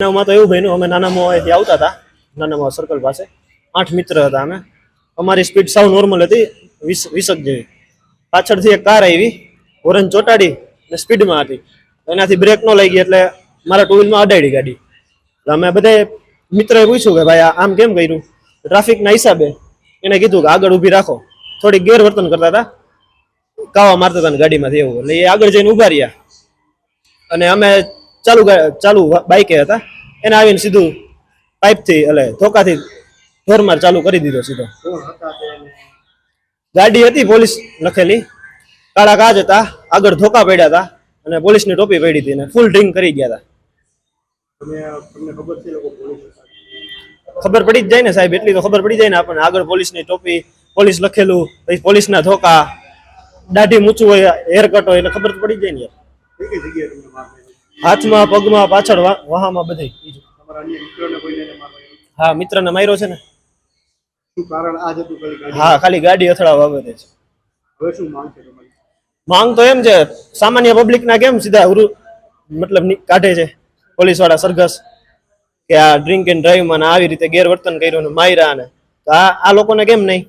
બનાવમાં તો એવું બન્યું, અમે નાનામાં અહીંથી આવતા હતા, નાનામાં સર્કલ પાસે. આઠ મિત્ર હતા અમે. અમારી સ્પીડ સાવ નોર્મલ હતી, વીસ વીસક જેવી. પાછળથી એક કાર આવી, હોરન ચોટાડી ને સ્પીડમાં હતી. એનાથી બ્રેક ન લાગી એટલે મારા ટુ વ્હીલમાં અડાડી ગાડી. અમે બધે મિત્રએ પૂછ્યું કે ભાઈ આમ કેમ કર્યું? ટ્રાફિકના હિસાબે એને કીધું કે આગળ ઊભી રાખો. થોડીક ગેરવર્તન કરતા હતા. કાવા મારતા હતા ગાડીમાંથી એવું. એટલે એ આગળ જઈને ઊભા રહ્યા. અને અમે ચાલુ ચાલુ બાઈકે હતા. એને આવીને સીધું પાઇપથી, એટલે ધોકાથી ઢોરમાર ચાલુ કરી દીધો સીધો. ગાડી હતી પોલીસ લખેલી. કાળા કાચ હતા. આગળ ધોકા પડ્યા હતા અને પોલીસની ટોપી પડી હતી અને ફૂલ ડ્રિંક કરી ગયા હતા. ખબર પડી જ જાય ને સાહેબ, એટલી તો ખબર પડી જાય ને આપણને. આગળ પોલીસની ટોપી, પોલીસ લખેલું, પછી પોલીસના ધોકા, દાઢી મૂછું હોય હેર કટ હોય, એટલે ખબર પડી જાય ને યાર. હાથમાં પગમાં પાછળ વાહામાં બધે. હા મિત્રને માર્યો છે ને? હા ખાલી ગાડી અથડાવા બાબતે છે. હવે શું માંગ છે તમારી? માંગ તો એમ છે સામાન્ય પબ્લિક ના કેમ સીધા ઉરુ- મતલબ કાઢે છે? પોલીસવાળા સરઘસ કે આ ડ્રિંક એન્ડ ડ્રાઈવમાં આવી રીતે ગેરવર્તન કર્યું ને માયરા ને. તો આ આ લોકોને કેમ નહીં?